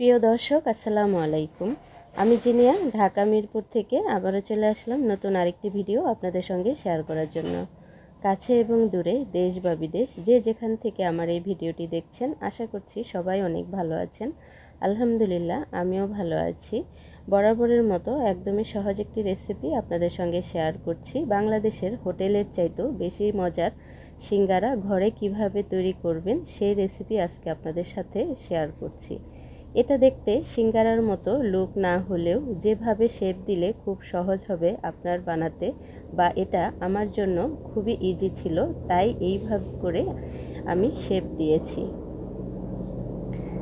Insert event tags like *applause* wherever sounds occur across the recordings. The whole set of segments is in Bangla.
প্রিয় দর্শক, আসসালামু আলাইকুম। আমি জিনিয়া, ঢাকা মিরপুর থেকে আবারও চলে আসলাম নতুন আরেকটি ভিডিও আপনাদের সঙ্গে শেয়ার করার জন্য। কাছে এবং দূরে, দেশ বা বিদেশ, যে যেখান থেকে আমার এই ভিডিওটি দেখছেন, আশা করছি সবাই অনেক ভালো আছেন। আলহামদুলিল্লাহ, আমিও ভালো আছি। বরাবরের মতো একদমই সহজ একটি রেসিপি আপনাদের সঙ্গে শেয়ার করছি। বাংলাদেশের হোটেলের চাইতেও বেশি মজার সিঙ্গারা ঘরে কীভাবে তৈরি করবেন, সেই রেসিপি আজকে আপনাদের সাথে শেয়ার করছি। এটা দেখতে সিঙ্গারার মতো লুক না হলেও যেভাবে শেপ দিলে খুব সহজ হবে আপনার বানাতে বা এটা আমার জন্য খুবই ইজি ছিল, তাই এইভাবে করে আমি শেপ দিয়েছি।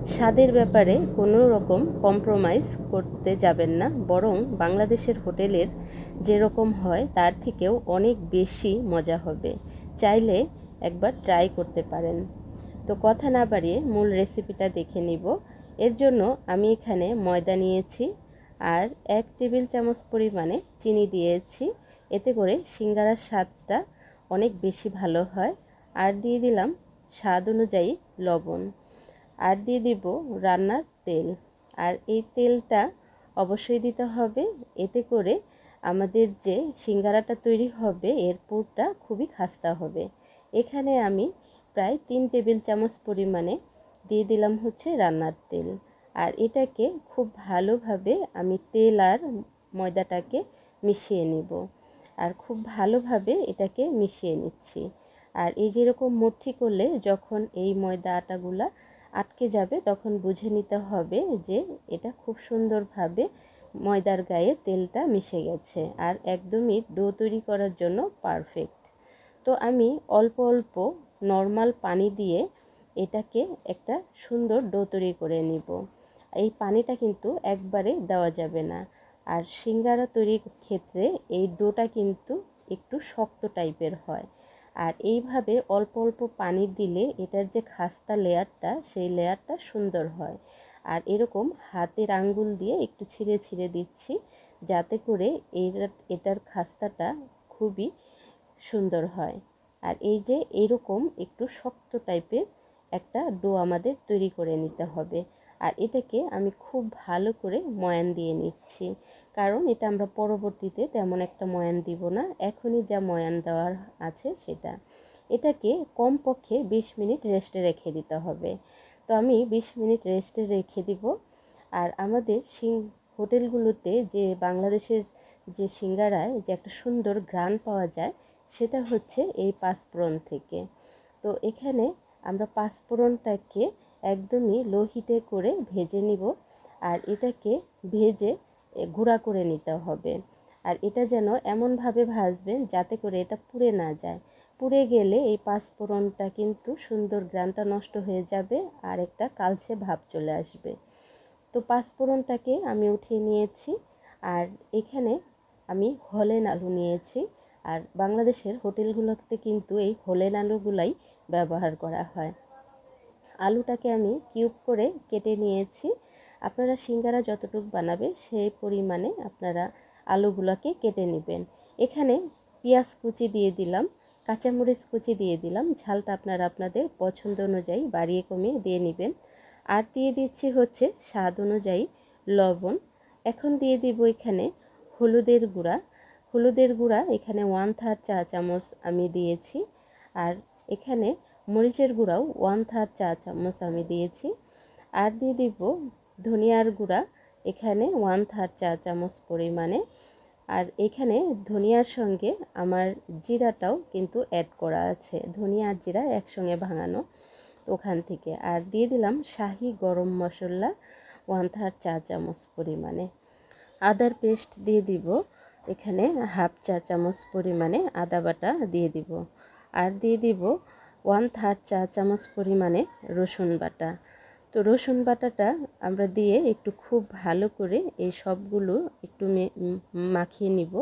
স্বাদের ব্যাপারে কোনো রকম কম্প্রোমাইজ করতে যাবেন না, বরং বাংলাদেশের হোটেলের যেরকম হয় তার থেকেও অনেক বেশি মজা হবে। চাইলে একবার ট্রাই করতে পারেন। তো কথা না বাড়িয়ে মূল রেসিপিটা দেখে নিব। এর জন্য আমি এখানে ময়দা নিয়েছি আর এক টেবিল চামচ পরিমাণে চিনি দিয়েছি। এতে করে সিঙ্গারার স্বাদটা অনেক বেশি ভালো হয়। আর দিয়ে দিলাম স্বাদ অনুযায়ী লবণ। আর দিয়ে দিব রান্নার তেল। আর এই তেলটা অবশ্যই দিতে হবে। এতে করে আমাদের যে সিঙ্গারাটা তৈরি হবে, এর পুরটা খুবই খাস্তা হবে। এখানে আমি প্রায় তিন টেবিল চামচ পরিমাণে দিয়ে দিলাম হচ্ছে রান্নার তেল। আর এটাকে খুব ভালোভাবে আমি তেল আর ময়দাটাকে মিশিয়ে নিব। আর খুব ভালোভাবে এটাকে মিশিয়ে নিচ্ছি। আর এই যেরকম মুঠি করলে যখন এই ময়দা আটাগুলা আটকে যাবে, তখন বুঝে নিতে হবে যে এটা খুব সুন্দরভাবে ময়দার গায়ে তেলটা মিশে গেছে আর একদমই ডো তৈরি করার জন্য পারফেক্ট। তো আমি অল্প অল্প নর্মাল পানি দিয়ে এটাকে একটা সুন্দর ডো তৈরি করে নিব। এই পানিটা কিন্তু একবারে দেওয়া যাবে না। আর সিঙ্গারা তৈরির ক্ষেত্রে এই ডোটা কিন্তু একটু শক্ত টাইপের হয়। আর এইভাবে অল্প অল্প পানি দিলে এটার যে খাস্তা লেয়ারটা, সেই লেয়ারটা সুন্দর হয়। আর এরকম হাতের আঙ্গুল দিয়ে একটু ছিঁড়ে ছিঁড়ে দিচ্ছি, যাতে করে এটার খাস্তাটা খুবই সুন্দর হয়। আর এই যে এরকম একটু শক্ত টাইপের একটা ডো আমাদের তৈরি করে নিতে হবে। আর এটাকে আমি খুব ভালো করে ময়ান দিয়ে নিচ্ছি। কারণ এটা আমরা পরবর্তীতে তেমন একটা ময়ান দিব না। এখনই যা ময়ান দেওয়ার আছে সেটা। এটাকে কমপক্ষে বিশ মিনিট রেস্টে রেখে দিতে হবে। তো আমি বিশ মিনিট রেস্টে রেখে দিব। আর আমাদের সিং, হোটেলগুলোতে যে বাংলাদেশের যে সিঙ্গারায় যে একটা সুন্দর গ্রান পাওয়া যায়, সেটা হচ্ছে এই পাঁচফোড়ন থেকে। তো এখানে আমরা পাঁচফোড়নটাকে একদমই লো হিটে করে ভেজে নিব আর এটাকে ভেজে গুঁড়া করে নিতে হবে। আর এটা যেন এমনভাবে ভাজবেন যাতে করে এটা পুড়ে না যায়। পুড়ে গেলে এই পাঁচফোড়নটা কিন্তু সুন্দর গ্রানটা নষ্ট হয়ে যাবে আর একটা কালচে ভাব চলে আসবে। তো পাঁচফোড়নটাকে আমি উঠিয়ে নিয়েছি আর এখানে আমি হলেন আলু নিয়েছি। আর বাংলাদেশের হোটেলগুলোতে কিন্তু এই হোলেন আলুগুলাই ব্যবহার করা হয়। আলুটাকে আমি কিউব করে কেটে নিয়েছি। আপনারা সিঙ্গারা যতটুকু বানাবে সেই পরিমাণে আপনারা আলুগুলোকে কেটে নেবেন। এখানে পেঁয়াজ কুচি দিয়ে দিলাম, কাঁচামরিচ কুচি দিয়ে দিলাম, ঝালটা আপনারা আপনাদের পছন্দ অনুযায়ী বাড়িয়ে কমিয়ে দিয়ে নেবেন। আর দিয়ে দিচ্ছি হচ্ছে স্বাদ অনুযায়ী লবণ। এখন দিয়ে দিব এখানে হলুদের গুঁড়া হলুদের গুঁড়া, এখানে ওয়ান থার্ড চা চামচ আমি দিয়েছি। আর এখানে মরিচের গুঁড়াও ওয়ান থার্ড চা চামচ আমি দিয়েছি। আর দিয়ে দিব ধনিয়ার গুঁড়া, এখানে ওয়ান থার্ড চা চামচ পরিমাণে। আর এখানে ধনিয়ার সঙ্গে আমার জিরাটাও কিন্তু অ্যাড করা আছে। ধনিয়া আর জিরা একসঙ্গে ভাঙানো ওখান থেকে। আর দিয়ে দিলাম শাহি গরম মশলা ওয়ান থার্ড চা চামচ পরিমাণে। আদার পেস্ট দিয়ে দিব এখানে হাফ চা চামচ পরিমাণে আদা বাটা দিয়ে দিব। আর দিয়ে দিব ওয়ান থার্ড চা চামচ পরিমাণে রসুন বাটা। তো রসুন বাটাটা আমরা দিয়ে একটু খুব ভালো করে এই সবগুলো একটু মাখিয়ে নিব।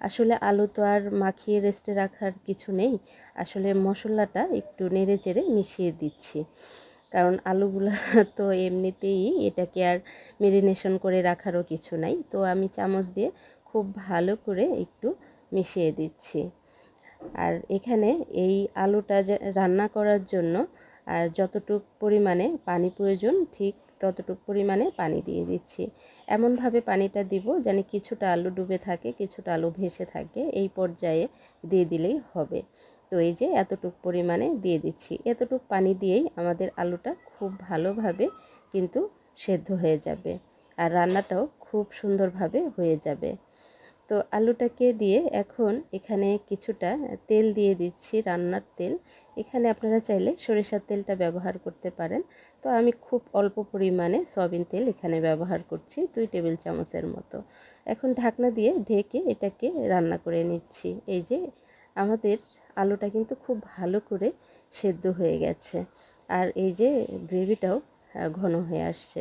আসলে আলু তো আর মাখিয়ে রেস্টে রাখার কিছু নেই। আসলে মশলাটা একটু নেড়ে চেড়ে মিশিয়ে দিচ্ছি। কারণ আলুগুলো *laughs* তো এমনিতেই এটাকে আর মেরিনেশন করে রাখারও কিছু নাই। তো আমি চামচ দিয়ে খুব ভালো করে একটু মিশিয়ে দিচ্ছি। আর এখানে এই আলুটা রান্না করার জন্য আর যতটুক পরিমাণে পানি প্রয়োজন, ঠিক ততটুক পরিমাণে পানি দিয়ে দিচ্ছি। এমনভাবে পানিটা দিব যেন কিছুটা আলু ডুবে থাকে, কিছুটা আলু ভেসে থাকে, এই পর্যায়ে দিয়ে দিলেই হবে। তো এই যে এতটুক পরিমাণে দিয়ে দিচ্ছি। এতটুক পানি দিয়েই আমাদের আলুটা খুব ভালোভাবে কিন্তু সেদ্ধ হয়ে যাবে। আর রান্নাটাও খুব সুন্দরভাবে হয়ে যাবে। তো আলুটাকে দিয়ে এখন এখানে কিছুটা তেল দিয়ে দিচ্ছি, রান্নার তেল। এখানে আপনারা চাইলে সরিষার তেলটা ব্যবহার করতে পারেন। তো আমি খুব অল্প পরিমাণে সয়াবিন তেল এখানে ব্যবহার করছি, দুই টেবিল চামচের মতো। এখন ঢাকনা দিয়ে ঢেকে এটাকে রান্না করে নিচ্ছি। এই যে আমাদের আলুটা কিন্তু খুব ভালো করে সেদ্ধ হয়ে গেছে। আর এই যে গ্রেভিটাও ঘন হয়ে আসছে।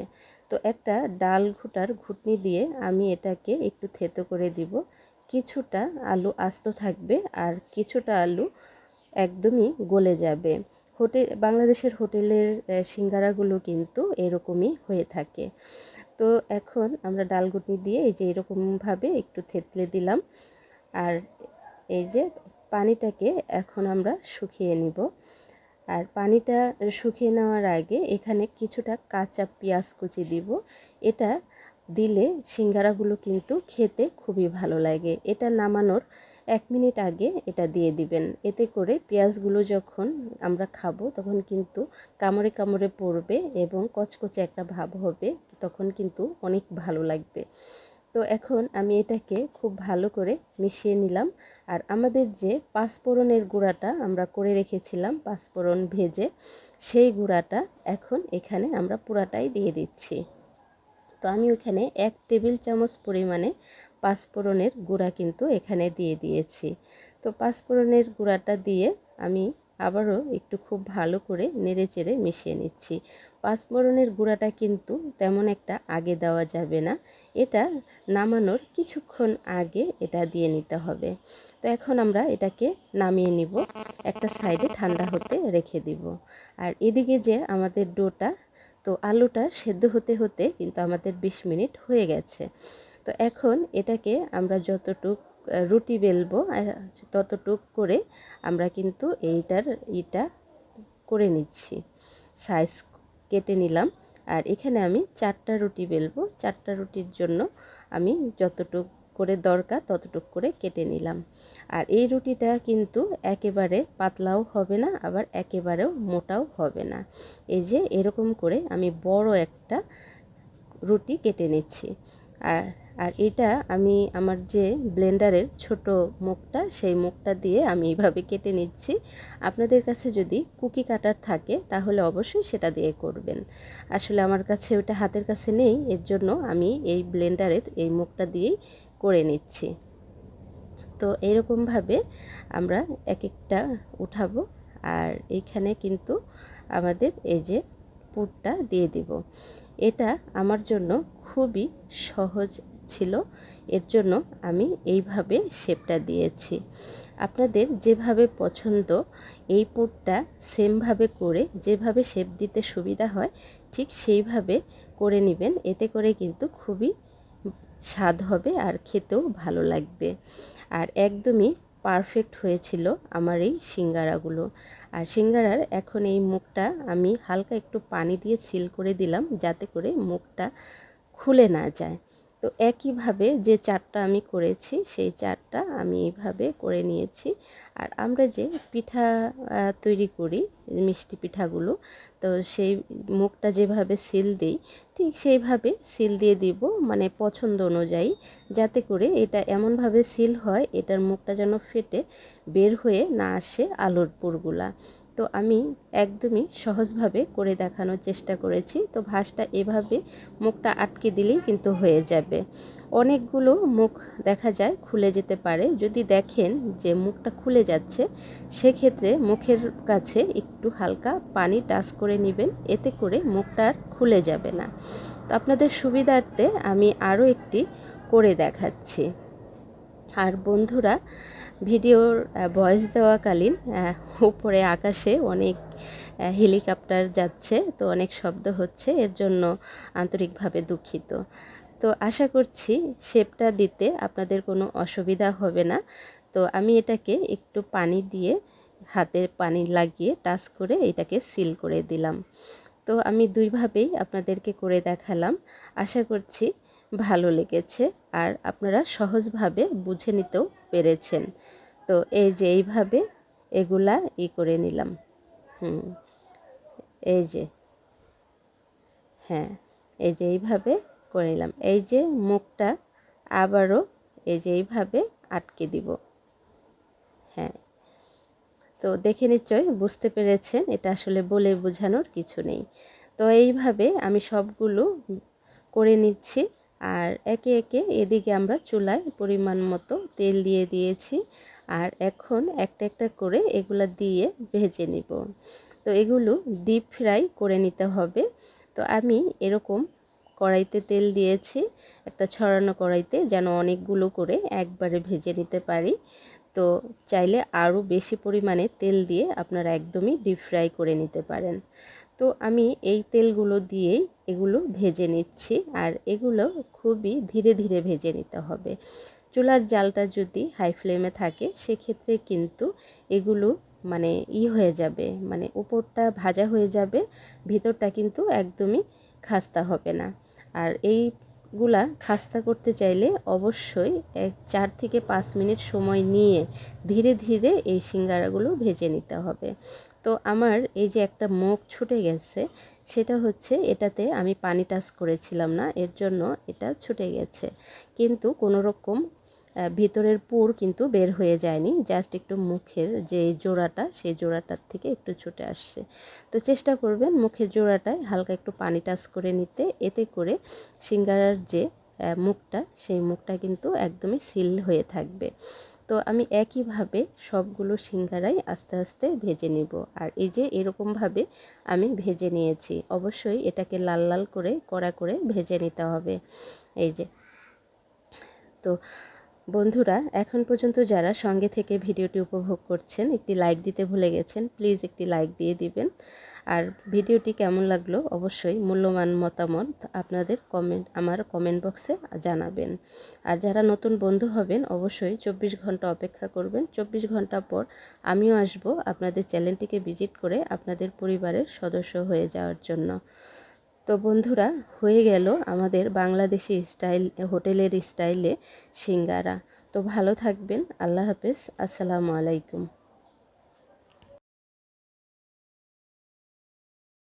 তো একটা ডাল ঘুটার ঘুটনি দিয়ে আমি এটাকে একটু থেতো করে দিব। কিছুটা আলু আস্ত থাকবে আর কিছুটা আলু একদমই গলে যাবে। হোটেল বাংলাদেশের হোটেলের সিঙ্গারাগুলো কিন্তু এরকমই হয়ে থাকে। তো এখন আমরা ডাল ঘুটনি দিয়ে এই যে এরকমভাবে একটু থেতলে দিলাম। আর এই যে পানিটাকে এখন আমরা শুকিয়ে নিব। আর পানিটা শুকিয়ে নেওয়ার আগে এখানে কিছুটা কাঁচা পেঁয়াজ কুচি দিব। এটা দিলে সিঙ্গারাগুলো কিন্তু খেতে খুবই ভালো লাগে। এটা নামানোর এক মিনিট আগে এটা দিয়ে দিবেন। এতে করে পেঁয়াজগুলো যখন আমরা খাব তখন কিন্তু কামড়ে কামড়ে পড়বে এবং কচকচে একটা ভাব হবে, তখন কিন্তু অনেক ভালো লাগবে। তো এখন আমি এটাকে খুব ভালো করে মিশিয়ে নিলাম। আর আমাদের যে পাঁচফোড়নের গুঁড়াটা আমরা করে রেখেছিলাম, পাঁচফোড়ন ভেজে, সেই গুঁড়াটা এখন এখানে আমরা পুরাটাই দিয়ে দিচ্ছি। তো আমি ওখানে এক টেবিল চামচ পরিমাণে পাঁচফোড়নের গুঁড়া কিন্তু এখানে দিয়ে দিয়েছি। তো পাঁচফোড়নের গুঁড়াটা দিয়ে আমি আবারও একটু খুব ভালো করে নেড়ে চেড়ে মিশিয়ে নিচ্ছি। পাঁচফোড়নের গুঁড়াটা কিন্তু তেমন একটা আগে দেওয়া যাবে না। এটা নামানোর কিছুক্ষণ আগে এটা দিয়ে নিতে হবে। তো এখন আমরা এটাকে নামিয়ে নিব। একটা সাইডে ঠান্ডা হতে রেখে দিব। আর এদিকে যে আমাদের ডোটা, তো আলুটা সেদ্ধ হতে হতে কিন্তু আমাদের ২০ মিনিট হয়ে গেছে। তো এখন এটাকে আমরা যতটুক রুটি বেলবো ততটুক করে আমরা কিন্তু এইটার ইটা করে নিচ্ছি। সাইজ কেটে নিলাম। আর এখানে আমি চারটা রুটি বেলবো। চারটা রুটির জন্য আমি যতটুক করে দরকার ততটুক করে কেটে নিলাম। আর এই রুটিটা কিন্তু একেবারে পাতলাও হবে না, আবার একেবারেও মোটাও হবে না। এই যে এরকম করে আমি বড় একটা রুটি কেটে নিচ্ছি। আর আর এটা আমি আমার যে ব্লেন্ডারের ছোট মুখটা, সেই মুখটা দিয়ে আমি এইভাবে কেটে নিচ্ছি। আপনাদের কাছে যদি কুকি কাটার থাকে, তাহলে অবশ্যই সেটা দিয়ে করবেন। আসলে আমার কাছে ওটা হাতের কাছে নেই, এর জন্য আমি এই ব্লেন্ডারের এই মুখটা দিয়েই করে নিচ্ছি। তো এরকমভাবে আমরা এক একটা উঠাবো আর এইখানে কিন্তু আমাদের এই যে পুরটা দিয়ে দিব। এটা আমার জন্য খুবই সহজ ছিল, এর জন্য আমি এইভাবে শেপটা দিয়েছি। আপনাদের যেভাবে পছন্দ এই পুরটা সেমভাবে করে, যেভাবে শেপ দিতে সুবিধা হয়, ঠিক সেইভাবে করে নেবেন। এতে করে কিন্তু খুবই স্বাদ হবে আর খেতেও ভালো লাগবে। আর একদমই পারফেক্ট হয়েছিল আমার এই সিঙ্গারাগুলো। আর সিঙ্গারার এখন এই মুখটা আমি হালকা একটু পানি দিয়ে সিল করে দিলাম, যাতে করে মুখটা খুলে না যায়। তো একইভাবে যে চারটা আমি করেছি, সেই চারটা আমি এইভাবে করে নিয়েছি। আর আমরা যে পিঠা তৈরি করি, মিষ্টি পিঠাগুলো, তো সেই মুখটা যেভাবে সিল দিই, ঠিক সেইভাবে সিল দিয়ে দিব মানে পছন্দ অনুযায়ী, যাতে করে এটা এমনভাবে সিল হয়, এটার মুখটা যেন ফেটে, বের হয়ে না আসে আলোর পুরগুলা। তো আমি একদমই সহজভাবে করে দেখানোর চেষ্টা করেছি। তো ভাসটা এভাবে মুখটা আটকে দিলেই কিন্তু হয়ে যাবে। অনেকগুলো মুখ দেখা যায় খুলে যেতে পারে। যদি দেখেন যে মুখটা খুলে যাচ্ছে, সেক্ষেত্রে মুখের কাছে একটু হালকা পানি টাচ করে নেবেন। এতে করে মুখটা আর খুলে যাবে না। তো আপনাদের সুবিধার্থে আমি আরও একটি করে দেখাচ্ছি। আর বন্ধুরা, ভিডিওর ভয়েস দেওয়াকালীন উপরে আকাশে অনেক হেলিকপ্টার যাচ্ছে, তো অনেক শব্দ হচ্ছে, এর জন্য আন্তরিকভাবে দুঃখিত। তো আশা করছি শেপটা দিতে আপনাদের কোনো অসুবিধা হবে না। তো আমি এটাকে একটু পানি দিয়ে হাতে পানি লাগিয়ে টাচ করে এটাকে সিল করে দিলাম। তো আমি দুইভাবেই আপনাদেরকে করে দেখালাম। আশা করছি ভালো লেগেছে আর আপনারা সহজভাবে বুঝে নিতেও পেরেছেন। তো এই যে এইভাবে এগুলা ই করে নিলাম। হুম, এই যে হ্যাঁ এই যে এইভাবে করে নিলাম। এই যে মুখটা আবারও এই যে এইভাবে আটকে দিব। হ্যাঁ তো দেখে নিশ্চয় বুঝতে পেরেছেন, এটা আসলে বলে বোঝানোর কিছু নেই। তো এইভাবে আমি সবগুলো করে নিচ্ছি। আর একে একে এদিকে আমরা চুলায় পরিমাণ মতো তেল দিয়ে দিয়েছি। আর এখন একটা একটা করে এগুলো দিয়ে ভেজে নিব। তো এগুলো ডিপ ফ্রাই করে নিতে হবে। তো আমি এরকম কড়াইতে তেল দিয়েছি, একটা ছড়ানো কড়াইতে যেন অনেকগুলো করে একবারে ভেজে নিতে পারি। তো চাইলে আরও বেশি পরিমাণে তেল দিয়ে আপনারা একদমই ডিপ ফ্রাই করে নিতে পারেন। তো আমি এই তেলগুলো দিয়েই এগুলো ভেজে নিচ্ছি আর এগুলো খুবই ধীরে ধীরে ভেজে নিতে হবে। চুলার জালটা যদি হাই ফ্লেমে থাকে, সেক্ষেত্রে কিন্তু এগুলো মানে ই হয়ে যাবে মানে উপরটা ভাজা হয়ে যাবে, ভিতরটা কিন্তু একদমই খাস্তা হবে না। আর এইগুলা খাস্তা করতে চাইলে অবশ্যই এক চার থেকে পাঁচ মিনিট সময় নিয়ে ধীরে ধীরে এই সিঙ্গারাগুলো ভেজে নিতে হবে। তো আমার এই যে একটা মুখ ছুটে গেছে, সেটা হচ্ছে এটাতে আমি পানি টাচ করেছিলাম না, এর জন্য এটা ছুটে গেছে। কিন্তু কোনো রকম ভিতরের পুর কিন্তু বের হয়ে যায়নি জাস্ট একটু মুখের যে জোড়াটা, সেই জোড়াটার থেকে একটু ছুটে আসছে। তো চেষ্টা করবেন মুখের জোড়াটায় হালকা একটু পানি টাচ করে নিতে, এতে করে সিঙ্গারার যে মুখটা, সেই মুখটা কিন্তু একদমই সিল হয়ে থাকবে। তো আমি একইভাবে সবগুলো সিঙ্গারাই আস্তে আস্তে ভেজে নিব। আর এই যে এরকমভাবে আমি ভেজে নিয়েছি, অবশ্যই এটাকে লাল লাল করে কড়া করে ভেজে নিতে হবে। এই যে, তো বন্ধুরা, এখন পর্যন্ত যারা সঙ্গে থেকে ভিডিওটি উপভোগ করছেন, একটি লাইক দিতে ভুলে গেছেন, প্লিজ একটি লাইক দিয়ে দিবেন। আর ভিডিওটি কেমন লাগল অবশ্যই মূল্যবান মতামত আপনাদের কমেন্ট, আমার কমেন্ট বক্সে জানাবেন। আর যারা নতুন বন্ধু হবেন, অবশ্যই চব্বিশ ঘণ্টা অপেক্ষা করবেন। চব্বিশ ঘণ্টা পর আমিও আসব আপনাদের চ্যানেলটিকে ভিজিট করে আপনাদের পরিবারের সদস্য হয়ে যাওয়ার জন্য। তো বন্ধুরা, হয়ে গেল আমাদের বাংলাদেশি স্টাইল, হোটেলের স্টাইলে সিঙ্গারা। তো ভালো থাকবেন, আল্লাহ হাফেজ, আসসালামু আলাইকুম।